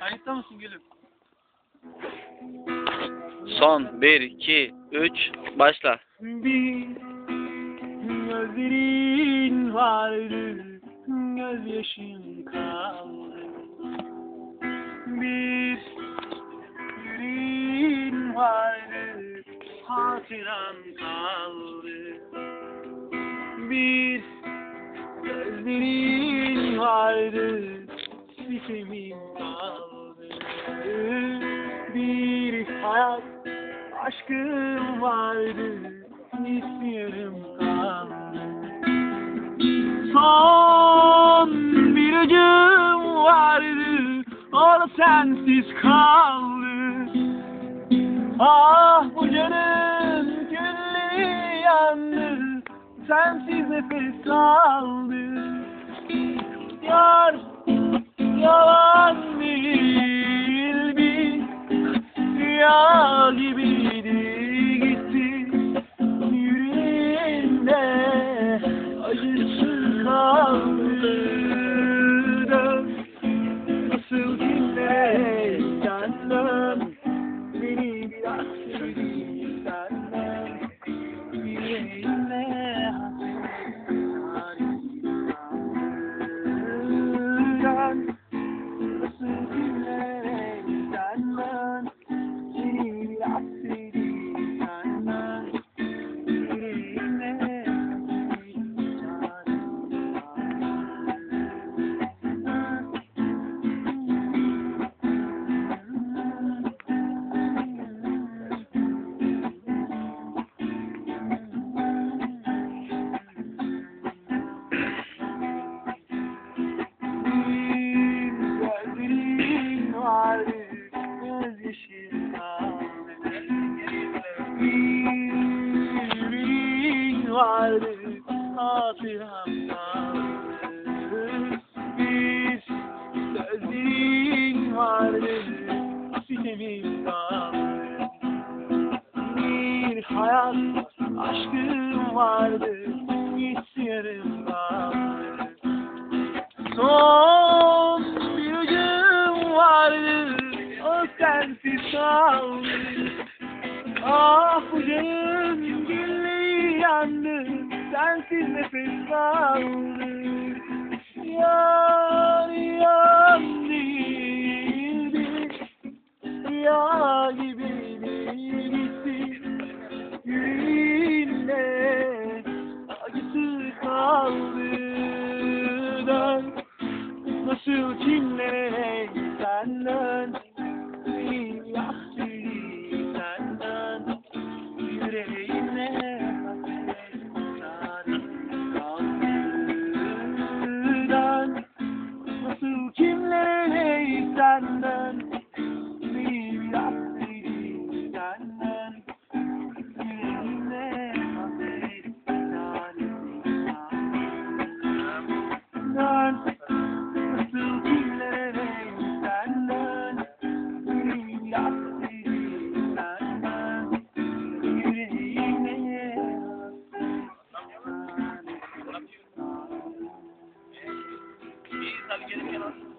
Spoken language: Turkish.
Kayıtta mısın gülüm? Son 1, 2, 3, başla. Bir gözlerin vardı, gözyaşın kaldı. Bir yüreğin vardı, hatıran kaldı. Bir gözlerin vardı, sitemim kaldı. Bir hayat aşkım vardı, istiyorum kaldı. Son bir acım vardı, o da sensiz kaldı. Ah bu canım külli yandı, sensiz nefes aldı. Yalan değil bir rüya gibiydi vardı, hatıram kaldı. Bir sözlerin vardı, sitemim kaldı. Bir hayat aşkım vardı, istiyorum kaldı. Son bir ucum vardı, o sensiz kaldı. Ah bu canım sensiz nefes aldım Yar yan değildi Rüya gibi değildi Yüreğinde acısı kaldı Dön nasıl kimlere sen dön to get him in on.